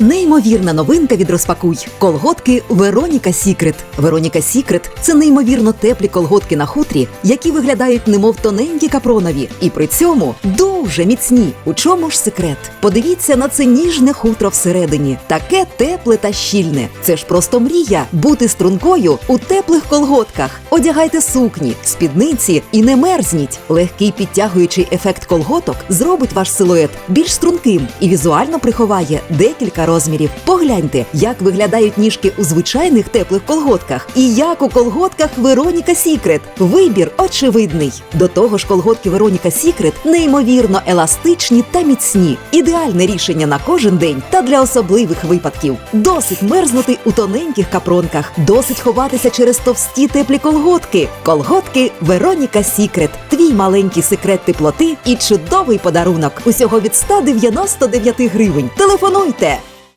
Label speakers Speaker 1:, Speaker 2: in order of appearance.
Speaker 1: Неймовірна новинка від розпакуй. Колготки Вероніка Сікрет. Вероніка Сікрет це неймовірно теплі колготки на хутрі, які виглядають немов тоненькі капронові, і при цьому дуже міцні. У чому ж секрет? Подивіться на це ніжне хутро всередині, таке тепле та щільне. Це ж просто мрія бути стрункою у теплих колготках. Одягайте сукні, спідниці і не мерзніть. Легкий підтягуючий ефект колготок зробить ваш силует більш струнким і візуально приховає декілька розмірів. Погляньте, як виглядають ніжки у звичайних теплих колготках і як у колготках Вероніка Сікрет. Вибір очевидний. До того ж, колготки Вероніка Сікрет неймовірно еластичні та міцні. Ідеальне рішення на кожен день та для особливих випадків. Досить мерзнути у тоненьких капронках, досить ховатися через товсті теплі колготки. Колготки Вероніка Сікрет. Твій маленький секрет теплоти і чудовий подарунок. Усього від 199 гривень. Телефонуйте!